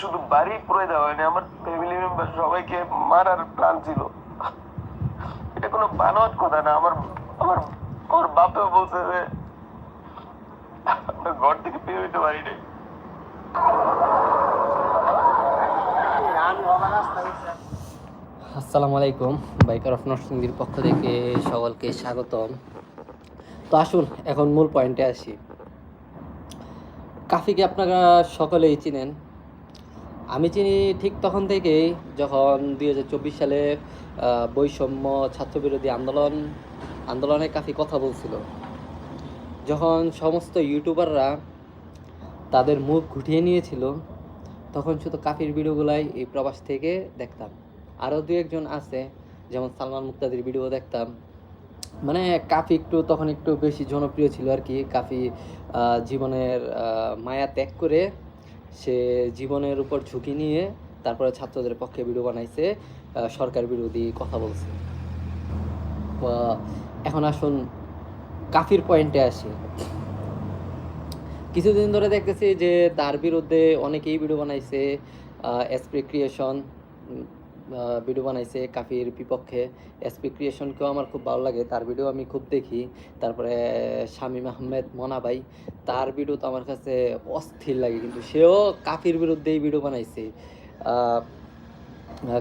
শুধু বাড়ি পুরো দেওয়া হয়নি, আমার ফ্যামিলি মেম্বার সবাইকে মারার প্ল্যান ছিল। এটা কোনো বানোয়াট কথা না, আমার আমার আমার বাপেও বলছে যে ঘর থেকে পেয়ে হইতে পারি নাই। আসসালামু আলাইকুম, বাইকার অফ নরসিংদীর পক্ষ থেকে সকলকে স্বাগতম। তো আসুন, এখন মূল পয়েন্টে আসি। কাফিকে আপনারা সকলেই চিনেন। আমি চিনি ঠিক তখন থেকেই যখন দুই হাজার চব্বিশ সালে বৈষম্য, ছাত্রবিরোধী আন্দোলন, আন্দোলনে কাফি কথা বলছিল। যখন সমস্ত ইউটিউবাররা তাদের মুখ ঘুটিয়ে নিয়েছিল, তখন শুধু কাফির ভিডিওগুলাই এই প্রবাস থেকে দেখতাম। আরও দু একজন আছে, যেমন সালমান মুক্তাদির ভিডিও দেখতাম। মানে কাফি একটু, তখন একটু বেশি জনপ্রিয় ছিল আর কি। কাফি জীবনের মায়া ত্যাগ করে সে জীবনের উপর ঝুঁকি নিয়ে তারপরে ছাত্রদের পক্ষে ভিডিও বানাইছে সরকার বিরোধী কথা বলছে। এখন আসুন, কাফির পয়েন্টে আসি। কিছুদিন ধরে দেখতেছি যে তার বিরুদ্ধে অনেকেই ভিডিও বানাইছে এসপি ক্রিয়েশন ভিডিও বানাইছে কাফির বিপক্ষে। এসপি ক্রিয়েশনকেও আমার খুব ভালো লাগে। তার ভিডিও আমি খুব দেখি। তারপরে শামীম আহমেদ মনা ভাই তার ভিডিও তো আমার কাছে অস্থির লাগে। কিন্তু সেও কাফির বিরুদ্ধেই ভিডিও বানাইছে।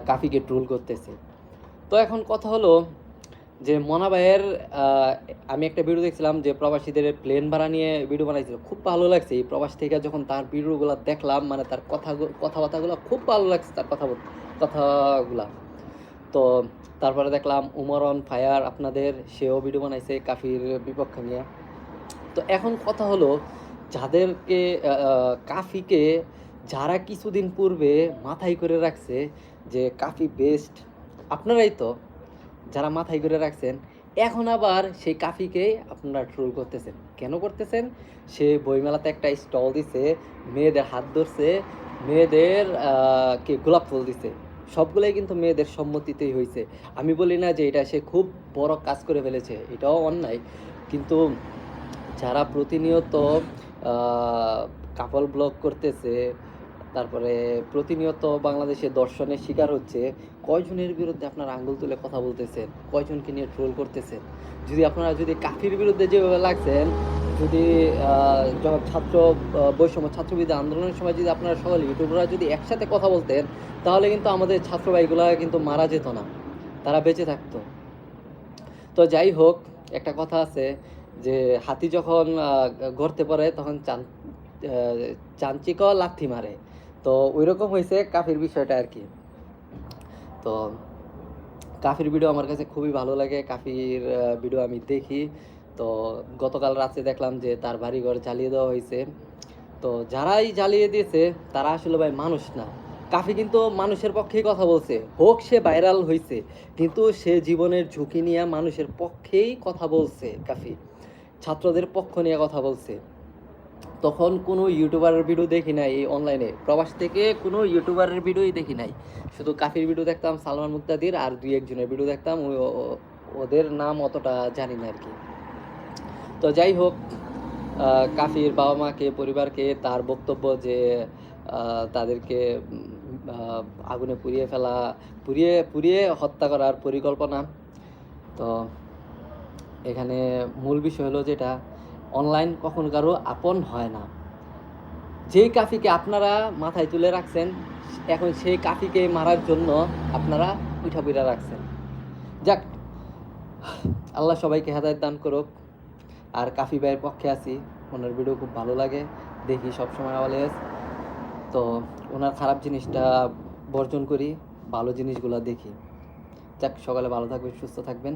কাফিকে ট্রোল করতেছে। তো এখন কথা হলো যে মনা ভাইয়ের আমি একটা ভিডিও দেখছিলাম যে, প্রবাসীদের প্লেন ভাড়া নিয়ে ভিডিও বানাইছিল। খুব ভালো লাগছে। এই প্রবাস থেকে যখন তার ভিডিওগুলো দেখলাম মানে তার কথা কথাবার্তাগুলো খুব ভালো লাগছে তার কথা কথাগুলা। তো তারপরে দেখলাম উমর অন ফায়ার আপনাদের, সেও ভিডিও বানাইছে কাফির বিপক্ষে নিয়ে। তো এখন কথা হলো, যাদেরকে কাফিকে যারা কিছুদিন পূর্বে মাথায় করে রাখছে যে কাফি বেস্ট আপনারাই তো যারা মাথায় করে রাখছেন, এখন আবার সেই কাফিকে আপনারা ট্রোল করতেছেন। কেন করতেছেন? সে বইমেলাতে একটা স্টল দিছে, মেয়েদের হাত ধরছে, মেয়েদের কে, গোলাপ ফুল দিছে। সবগুলোই কিন্তু মেয়েদের সম্মতিতেই হয়েছে আমি বলি না যে এটা সে খুব বড় কাজ করে ফেলেছে, এটাও অন্যায়। কিন্তু যারা প্রতিনিয়ত কাপল ব্লগ করতেছে, তারপরে প্রতিনিয়ত বাংলাদেশে দর্শনের শিকার হচ্ছে, কয়জনের বিরুদ্ধে আপনারা আঙ্গুল তুলে কথা বলতেছেন? কয়জনকে নিয়ে ট্রোল করতেছেন? যদি আপনারা যদি কাফির বিরুদ্ধে যেভাবে লাগছেন যদি যখন ছাত্র বৈষম্য ছাত্রবিদ্যা আন্দোলনের সময় যদি আপনারা সকল ইউটিউবাররা যদি একসাথে কথা বলতেন, তাহলে কিন্তু আমাদের ছাত্র ভাইগুলা কিন্তু মারা যেত না। তারা বেঁচে থাকতো। তো যাই হোক, একটা কথা আছে যে, হাতি যখন গর্তে পড়ে, তখন চান চাঞ্চিক লাথি মারে। তো ওই রকম হয়েছে কাফির বিষয়টা আর কি। তো কাফির ভিডিও আমার কাছে খুবই ভালো লাগে। কাফির ভিডিও আমি দেখি। তো গতকাল রাতে দেখলাম যে তার বাড়িঘর জ্বালিয়ে দেওয়া হয়েছে। তো যারাই জ্বালিয়ে দিয়েছে, তারা আসলে ভাই মানুষ না। কাফি কিন্তু মানুষের পক্ষেই কথা বলছে। হোক সে ভাইরাল হয়েছে কিন্তু সে জীবনের ঝুঁকি নিয়ে মানুষের পক্ষেই কথা বলছে কাফি। ছাত্রদের পক্ষ নিয়ে কথা বলছে। তখন কোনো ইউটিউবারের ভিডিও দেখি নাই এই অনলাইনে প্রবাস থেকে কোনো ইউটিউবারের ভিডিওই দেখি নাই। শুধু কাফির ভিডিও দেখতাম, সালমান মুক্তাদির, আর দুই একজনের ভিডিও দেখতাম। ওদের নাম অতটা জানি না আর কি। তো যাই হোক কাফির বাবা মাকে পরিবারকে তার বক্তব্য যে তাদেরকে আগুনে পুড়িয়ে ফেলা, পুড়িয়ে পুড়িয়ে হত্যা করার পরিকল্পনা। তো এখানে মূল বিষয় হলো যেটা, অনলাইন কখন কারও আপন হয় না। যেই কাফিকে আপনারা মাথায় তুলে রাখছেন, এখন সেই কাফিকে মারার জন্য আপনারা পিঠা পিঠা রাখছেন। যাক, আল্লাহ সবাইকে হেদায়ত দান করুক। আর কাফি ভাইয়ের পক্ষে আছি। ওনার ভিডিও খুব ভালো লাগে, দেখি সবসময় অলওয়েজ তো ওনার খারাপ জিনিসটা বর্জন করি, ভালো জিনিসগুলো দেখি। যাক, সকালে ভালো থাকবেন, সুস্থ থাকবেন।